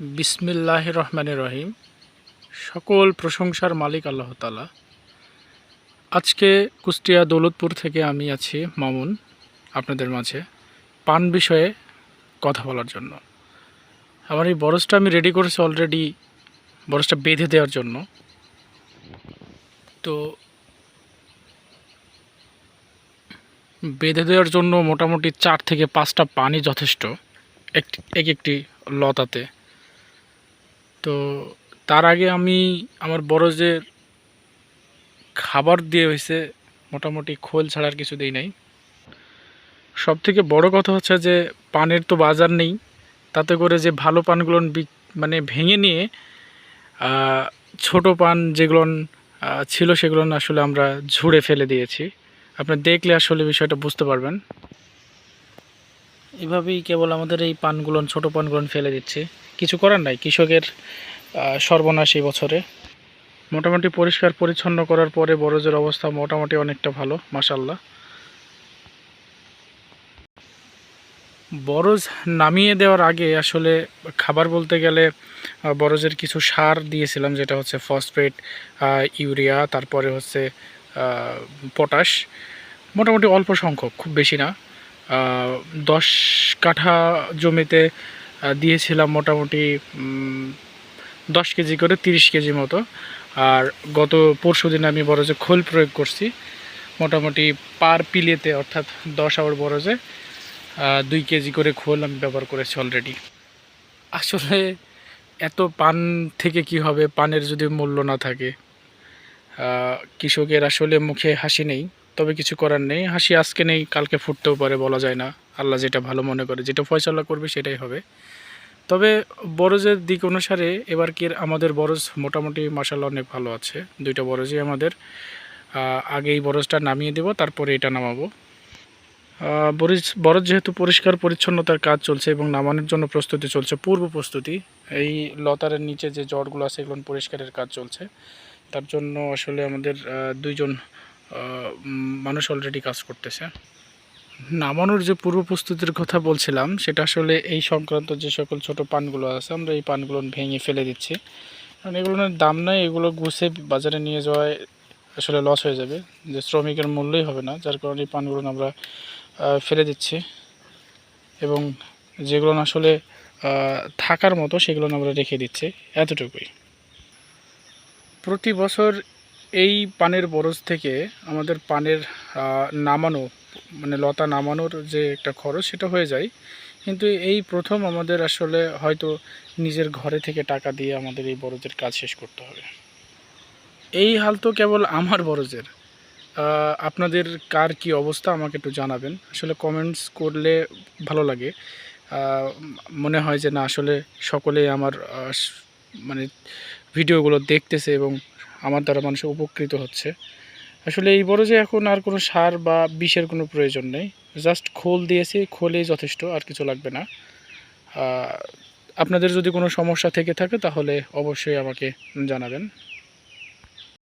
বিসমিল্লাহ রহমান রহিম সকল প্রশংসার মালিক আল্লাহ তালা আজকে কুষ্টিয়া দৌলতপুর থেকে আমি আছি মামুন আপনাদের মাঝে পান বিষয়ে কথা বলার জন্য। আমার এই বরসটা আমি রেডি করেছি অলরেডি বরসটা বেঁধে দেওয়ার জন্য। তো বেঁধে দেওয়ার জন্য মোটামুটি চার থেকে পাঁচটা পানি যথেষ্ট, একটি এক একটি লতাতে। তার আগে আমি আমার বড় যে খাবার দিয়ে হয়েছে মোটামুটি খোল ছাড়ার কিছু দেই নাই। সব থেকে বড় কথা হচ্ছে যে পানের তো বাজার নেই, তাতে করে যে ভালো পানগুলো মানে ভেঙে নিয়ে ছোট পান যেগুলো ছিল সেগুলো আসলে আমরা ঝুড়ে ফেলে দিয়েছি। আপনি দেখলে আসলে বিষয়টা বুঝতে পারবেন। এভাবেই কেবল আমাদের এই পানগুলো, ছোট পানগুলো ফেলে দিচ্ছে। কিছু করার নাই, কৃষকের সর্বনাশ এই বছরে। মোটামুটি পরিষ্কার পরিচ্ছন্ন করার পরে বরজের অবস্থা মোটামুটি অনেকটা ভালো মাসাল্লাহ বরজ নামিয়ে দেওয়ার আগে আসলে খাবার বলতে গেলে বরজের কিছু সার দিয়েছিলাম, যেটা হচ্ছে ফসফেট ইউরিয়া, তারপরে হচ্ছে পটাশ। মোটামুটি অল্প সংখ্যক, খুব বেশি না। দশ কাঠা জমিতে দিয়েছিলাম মোটামুটি দশ কেজি করে তিরিশ কেজি মতো। আর গত পরশু দিন আমি বরজে খোল প্রয়োগ করছি। মোটামুটি পার পিলেতে, অর্থাৎ দশ আওয়ার বরজে দুই কেজি করে খোল আমি ব্যবহার করেছি অলরেডি আসলে এত পান থেকে কি হবে? পানের যদি মূল্য না থাকে কৃষকের আসলে মুখে হাসি নেই। তবে কিছু করার নেই। হাসি আজকে নেই, কালকে ফুটতেও পারে, বলা যায় না। আল্লাহ যেটা ভালো মনে করে, যেটা ফয়সলা করবে সেটাই হবে। তবে বরজের দিক অনুসারে এবার কি আমাদের বরজ মোটামুটি মাসাল্লাহ অনেক ভালো আছে। দুইটা বরজই আমাদের। আগে এই বরজটা নামিয়ে দেব, তারপরে এটা নামাবো। বরজ বরজ যেহেতু পরিষ্কার পরিচ্ছন্নতার কাজ চলছে এবং নামানোর জন্য প্রস্তুতি চলছে, পূর্ব প্রস্তুতি, এই লতারের নিচে যে জটগুলো আছে এগুলো পরিষ্কারের কাজ চলছে। তার জন্য আসলে আমাদের দুইজন মানুষ অলরেডি কাজ করতেছে। নামানোর যে পূর্ব প্রস্তুতির কথা বলছিলাম, সেটা আসলে এই সংক্রান্ত যে সকল ছোট পানগুলো আছে, আমরা এই পানগুলো ভেঙে ফেলে দিচ্ছি। কারণ এগুলোর দাম নাই, এগুলো গুছে বাজারে নিয়ে যাওয়ায় আসলে লস হয়ে যাবে। যে শ্রমিকের মূল্যই হবে না, যার কারণে এই পানগুলো আমরা ফেলে দিচ্ছি। এবং যেগুলো আসলে থাকার মতো, সেগুলো আমরা রেখে দিচ্ছি, এতটুকুই। প্রতি বছর এই পানের বরজ থেকে আমাদের পানের নামানো মানে লতা নামানোর যে একটা খরচ সেটা হয়ে যায়। কিন্তু এই প্রথম আমাদের আসলে হয়তো নিজের ঘরে থেকে টাকা দিয়ে আমাদের এই বরজের কাজ শেষ করতে হবে। এই হাল তো কেবল আমার বরজের। আপনাদের কার কি অবস্থা আমাকে একটু জানাবেন। আসলে কমেন্টস করলে ভালো লাগে। মনে হয় যে না, আসলে সকলেই আমার মানে ভিডিওগুলো দেখতেছে এবং আমার দ্বারা মানুষ উপকৃত হচ্ছে। আসলে এই বড় যে এখন আর কোনো সার বা বিষের কোনো প্রয়োজন নেই। জাস্ট খোল দিয়েছি, খোলেই যথেষ্ট, আর কিছু লাগবে না। আপনাদের যদি কোনো সমস্যা থেকে থাকে তাহলে অবশ্যই আমাকে জানাবেন।